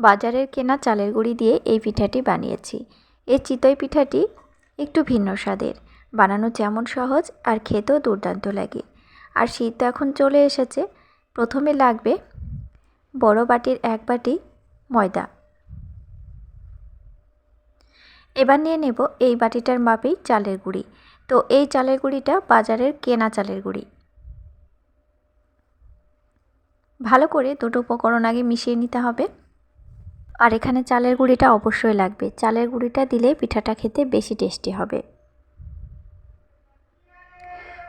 বাজারের কেনা চালের গুঁড়ি দিয়ে এই পিঠাটি বানিয়েছি। এই চিতই পিঠাটি একটু ভিন্ন স্বাদের। বানানো যেমন সহজ আর খেতেও দুর্দান্ত লাগে। আর শীত তো এখন চলে এসেছে। প্রথমে লাগবে বড় বাটির এক বাটি ময়দা। এবার নিয়ে নেব এই বাটিটার মাপেই চালের গুঁড়ি। তো এই চালের গুঁড়িটা বাজারের কেনা চালের গুঁড়ি। ভালো করে দুটো উপকরণ আগে মিশিয়ে নিতে হবে। আর এখানে চালের গুঁড়িটা অবশ্যই লাগবে। চালের গুঁড়িটা দিলে পিঠাটা খেতে বেশি টেস্টি হবে।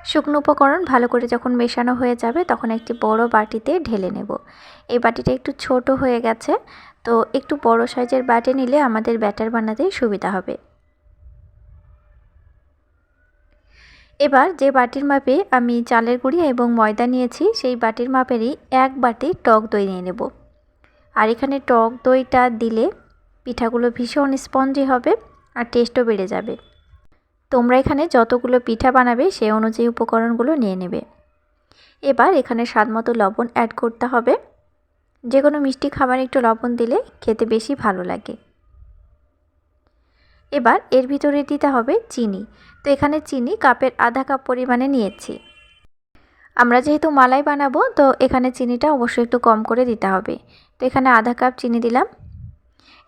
শুকনো উপকরণ ভালো করে যখন মেশানো হয়ে যাবে, তখন একটি বড় বাটিতে ঢেলে নেব। এই বাটিটা একটু ছোট হয়ে গেছে, তো একটু বড় সাইজের বাটি নিলে আমাদের ব্যাটার বানাতে সুবিধা হবে। এবার যে বাটির মাপে আমি চালের গুঁড়ি এবং ময়দা নিয়েছি, সেই বাটির মাপেরই এক বাটি টক দই নিয়ে নেব। আর এখানে টক দইটা দিলে পিঠাগুলো ভীষণ স্পঞ্জি হবে আর টেস্টও বেড়ে যাবে। তোমরা এখানে যতগুলো পিঠা বানাবে সে অনুযায়ী উপকরণগুলো নিয়ে নেবে। এবার এখানে স্বাদ মতো লবণ অ্যাড করতে হবে। যে কোনো মিষ্টি খাবার একটু লবণ দিলে খেতে বেশি ভালো লাগে। এবার এর ভিতরে দিতে হবে চিনি। তো এখানে চিনি কাপের আধা কাপ পরিমাণে নিয়েছি। আমরা যেহেতু মালাই বানাবো, তো এখানে চিনিটা অবশ্যই একটু কম করে দিতে হবে। তো এখানে আধা কাপ চিনি দিলাম।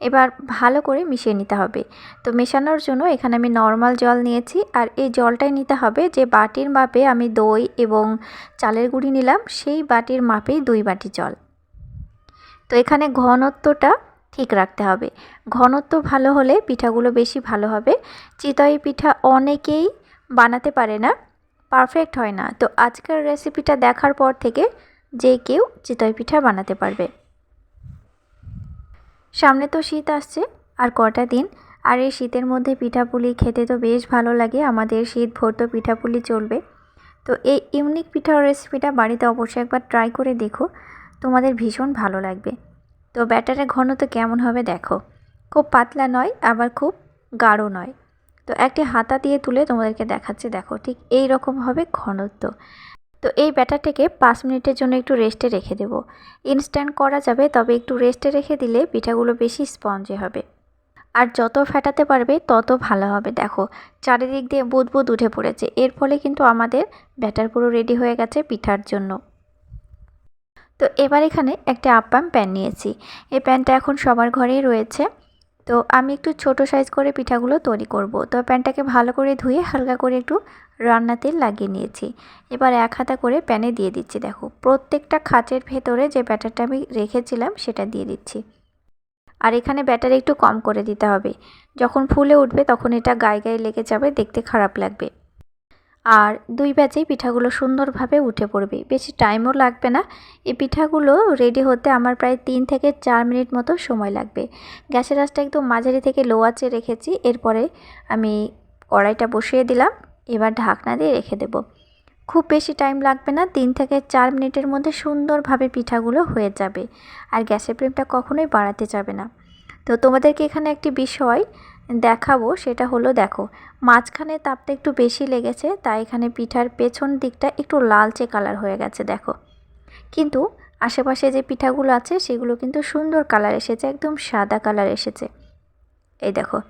এবার ভালো করে মিশিয়ে নিতে হবে। তো মেশানোর জন্য এখানে আমি নর্মাল জল নিয়েছি, আর এই জলটাই নিতে হবে যে বাটির মাপে আমি দই এবং চালের গুঁড়ি নিলাম, সেই বাটির মাপেই দুই বাটি জল। তো এখানে ঘনত্বটা ঠিক রাখতে হবে। ঘনত্ব ভালো হলে পিঠাগুলো বেশি ভালো হবে। চিতই পিঠা অনেকেই বানাতে পারে না। পারফেক্ট হয় না। তো আজকের রেসিপিটা দেখার পর থেকে যে কেউ চিতই পিঠা বানাতে পারবে। সামনে তো শীত আসছে আর কটা দিন। আর এই শীতের মধ্যে পিঠাপুলি খেতে তো বেশ ভালো লাগে। আমাদের শীত ভর তো পিঠাপুলি চলবে। তো এই ইউনিক পিঠার রেসিপিটা বাড়িতে অবশ্যই একবার ট্রাই করে দেখো। তোমাদের ভীষণ ভালো লাগবে। তো ব্যাটারের ঘনত্ব কেমন হবে দেখো। খুব পাতলা নয়, আবার খুব গাঢ় নয়। তো একটি হাতা দিয়ে তুলে তোমাদেরকে দেখাচ্ছে। দেখো ঠিক এই রকম হবে ঘনত্ব। তো এই ব্যাটারটাকে পাঁচ মিনিটের জন্য একটু রেস্টে রেখে দেবো। ইনস্ট্যান্ট করা যাবে, তবে একটু রেস্টে রেখে দিলে পিঠাগুলো বেশি স্পঞ্জে হবে। আর যত ফেটাতে পারবে, তত ভালো হবে। দেখো, চারিদিক দিয়ে বুদবুদ উঠে পড়েছে। এর ফলে কিন্তু আমাদের ব্যাটার পুরো রেডি হয়ে গেছে পিঠার জন্য। তো এবার এখানে একটা আপ্পাম প্যান নিয়েছি। এই প্যানটা এখন সবার ঘরেই রয়েছে। তো আমি একটু ছোট সাইজ করে পিঠাগুলো তৈরি করব। তো প্যানটাকে ভালো করে ধুয়ে হালকা করে একটু রান্না তেল লাগিয়ে নিয়েছি। এবার এক হাতা করে প্যানে দিয়ে দিচ্ছি, দেখো। প্রত্যেকটা খাঁচের ভেতরে যে ব্যাটারটা আমি রেখেছিলাম সেটা দিয়ে দিচ্ছি। আর এখানে ব্যাটার একটু কম করে দিতে হবে। যখন ফুলে উঠবে তখন এটা গায়ে গায়ে লেগে যাবে, দেখতে খারাপ লাগবে। আর দুই ব্যাচেই পিঠাগুলো সুন্দরভাবে উঠে পড়বে। বেশি টাইমও লাগবে না। এই পিঠাগুলো রেডি হতে আমার প্রায় তিন থেকে চার মিনিট মতো সময় লাগবে। গ্যাসের আঁচটা একদম মাঝারি থেকে লো আঁচে রেখেছি। এরপরে আমি কড়াইটা বসিয়ে দিলাম। এবার ঢাকনা দিয়ে রেখে দেব। খুব বেশি টাইম লাগবে না। তিন থেকে চার মিনিটের মধ্যে সুন্দরভাবে পিঠাগুলো হয়ে যাবে। আর গ্যাসের ফ্লেমটা কখনোই বাড়াতে যাবে না। তো তোমাদেরকে এখানে একটি বিষয় দেখাবো, সেটা হলো দেখো, মাঝখানে তাপটা একটু বেশি লেগেছে, তাই এখানে পিঠার পেছন দিকটা একটু লালচে কালার হয়ে গেছে, দেখো। কিন্তু আশেপাশে যে পিঠাগুলো আছে, সেগুলো কিন্তু সুন্দর কালার এসেছে, একদম সাদা কালার এসেছে। এই দেখো।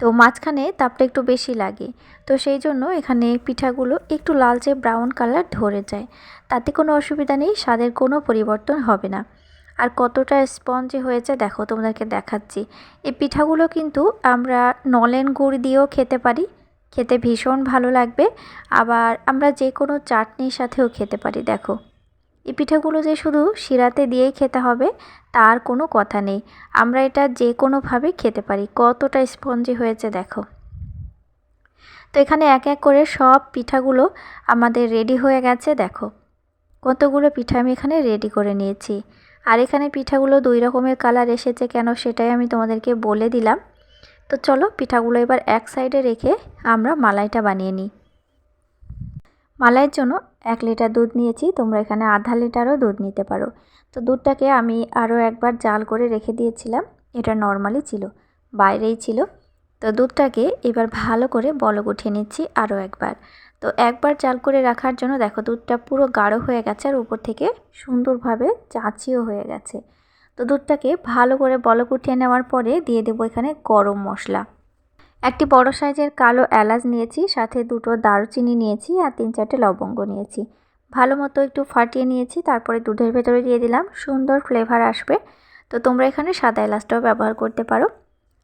তো মাঝখানে তাপটা একটু বেশি লাগে, তো সেই জন্য এখানে পিঠাগুলো একটু লালচে ব্রাউন কালার ধরে যায়। তাতে কোনো অসুবিধা নেই, স্বাদের কোনো পরিবর্তন হবে না। আর কতটা স্পঞ্জি হয়েছে দেখো, তোমাদেরকে দেখাচ্ছি। এই পিঠাগুলো কিন্তু আমরা নলেন গুড় দিয়েও খেতে পারি, খেতে ভীষণ ভালো লাগবে। আবার আমরা যে কোনো চাটনির সাথেও খেতে পারি, দেখো। এই পিঠাগুলো যে শুধু শিরাতে দিয়েই খেতে হবে, তার কোনো কথা নেই। আমরা এটা যে কোনোভাবে খেতে পারি, কতটা স্পঞ্জি হয়েছে দেখো। তো এখানে এক এক করে সব পিঠাগুলো আমাদের রেডি হয়ে গেছে, দেখো। কতগুলো পিঠা আমি এখানে রেডি করে নিয়েছি। আর এখানে পিঠাগুলো দুই রকমের কালার এসেছে কেন সেটাই আমি তোমাদেরকে বলে দিলাম। তো চলো পিঠাগুলো এবার এক সাইডে রেখে আমরা মালাইটা বানিয়ে নিই। মালাইয়ের জন্য এক লিটার দুধ নিয়েছি, তোমরা এখানে আধা লিটারও দুধ নিতে পারো। তো দুধটাকে আমি আরও একবার জাল করে রেখে দিয়েছিলাম, এটা নর্মালি ছিল, বাইরেই ছিল। তো দুধটাকে এবার ভালো করে বলক উঠিয়ে নিচ্ছি আরও একবার। তো একবার জাল করে রাখার জন্য দেখো দুধটা পুরো গাঢ় হয়ে গেছে আর উপর থেকে সুন্দরভাবে চাঁচিও হয়ে গেছে। তো দুধটাকে ভালো করে বলক উঠিয়ে নেওয়ার পরে দিয়ে দেবো এখানে গরম মশলা। একটি বড় সাইজের কালো এলাচ নিয়েছি, সাথে দুটো দারুচিনি নিয়েছি আর তিন চারটে লবঙ্গ নিয়েছি। ভালো মতো একটু ফাটিয়ে নিয়েছি, তারপরে দুধের ভেতরে দিয়ে দিলাম, সুন্দর ফ্লেভার আসবে। তো তোমরা এখানে সাদা এলাচটাও ব্যবহার করতে পারো।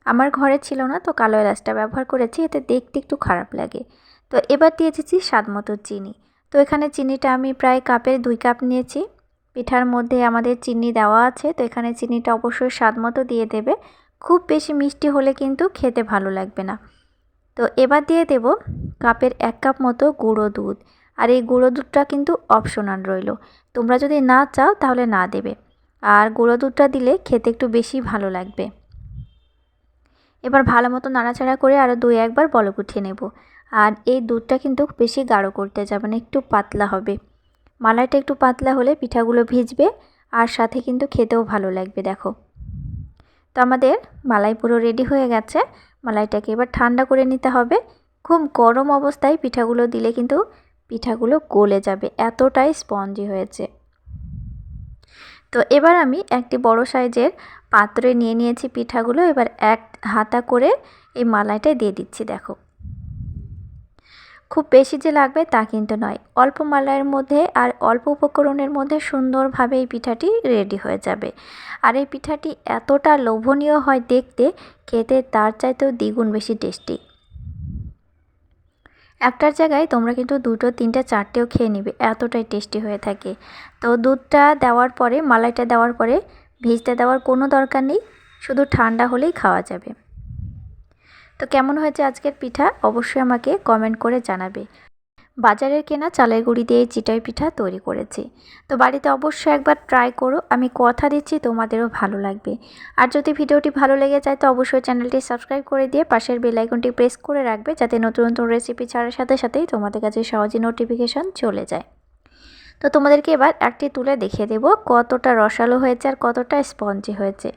আমার ঘরে ছিল না, তো কালো এলাচটা ব্যবহার করেছি, এতে দেখতে একটু খারাপ লাগে। তো এবার দিয়ে দিচ্ছি স্বাদ মতো চিনি। তো এখানে চিনিটা আমি প্রায় কাপের দুই কাপ নিয়েছি। পিঠার মধ্যে আমাদের চিনি দেওয়া আছে, তো এখানে চিনিটা অবশ্যই স্বাদ মতো দিয়ে দেবে। খুব বেশি মিষ্টি হলে কিন্তু খেতে ভালো লাগবে না। তো এবার দিয়ে দেব কাপের এক কাপ মতো গুঁড়ো দুধ। আর এই গুঁড়ো দুধটা কিন্তু অপশনাল রইল। তোমরা যদি না চাও তাহলে না দেবে। আর গুঁড়ো দুধটা দিলে খেতে একটু বেশি ভালো লাগবে। এবার ভালো মতো নাড়াচাড়া করে আরও দুই একবার বলক উঠিয়ে নেব। আর এই দুধটা কিন্তু বেশি গাঢ় করতে যাবে না, একটু পাতলা হবে। মালাইটা একটু পাতলা হলে পিঠাগুলো ভিজবে আর সাথে কিন্তু খেতেও ভালো লাগবে, দেখো। তো আমাদের মালাই পুরো রেডি হয়ে গেছে। মালাইটাকে এবার ঠান্ডা করে নিতে হবে। খুব গরম অবস্থায় পিঠাগুলো দিলে কিন্তু পিঠাগুলো গলে যাবে, এতটাই স্পঞ্জি হয়েছে। তো এবার আমি একটি বড় সাইজের পাত্রে নিয়ে নিয়েছি পিঠাগুলো। এবার এক হাতা করে এই মালাইটা দিয়ে দিচ্ছি, দেখো। খুব বেশি যে লাগবে তা কিন্তু নয়। অল্প মালাইয়ের মধ্যে আর অল্প উপকরণের মধ্যে সুন্দরভাবে এই পিঠাটি রেডি হয়ে যাবে। আর এই পিঠাটি এতটা লোভনীয় হয় দেখতে, খেতে তার চাইতেও দ্বিগুণ বেশি টেস্টি। একটার জায়গায় তোমরা কিন্তু দুটো, তিনটে, চারটেও খেয়ে নিবে, এতটাই টেস্টি হয়ে থাকে। তো দুধটা দেওয়ার পরে, মালাইটা দেওয়ার পরে, ভিজতে দেওয়ার কোনো দরকার নেই, শুধু ঠান্ডা হলেই খাওয়া যাবে। তো কেমন হয়েছে আজকের পিঠা? অবশ্যই আমাকে কমেন্ট করে জানাবে। বাজারের কেনা চালের গুঁড়ি দিয়ে চিটাই পিঠা তৈরি করেছি। তো বাড়িতে অবশ্যই একবার ট্রাই করো। আমি কথা দিচ্ছি, তোমাদেরও ভালো লাগবে। আর যদি ভিডিওটি ভালো লেগে যায়, তো অবশ্যই চ্যানেলটি সাবস্ক্রাইব করে দিয়ে পাশের বেলাইকনটি প্রেস করে রাখবে, যাতে নতুন নতুন রেসিপি ছাড়ার সাথে সাথেই তোমাদের কাছে সহজে নোটিফিকেশান চলে যায়। তো তোমাদেরকে এবার একটি তুলে দেখিয়ে দেব, কতটা রসালো হয়েছে আর কতটা স্পঞ্জি হয়েছে।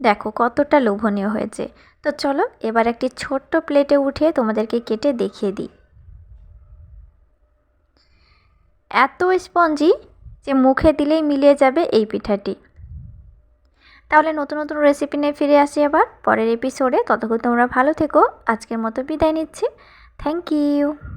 দেখো, কতটা লোভনীয় হয়েছে। তো চলো, এবার একটি ছোট্ট প্লেটে উঠে তোমাদেরকে কেটে দেখিয়ে দিই। এত স্পঞ্জি যে মুখে দিলেই মিলিয়ে যাবে এই পিঠাটি। তাহলে নতুন নতুন রেসিপি নিয়ে ফিরে আসি আবার পরের এপিসোডে ততক্ষণ তোমরা ভালো থেকো। আজকের মতো বিদায় নিচ্ছি। Thank you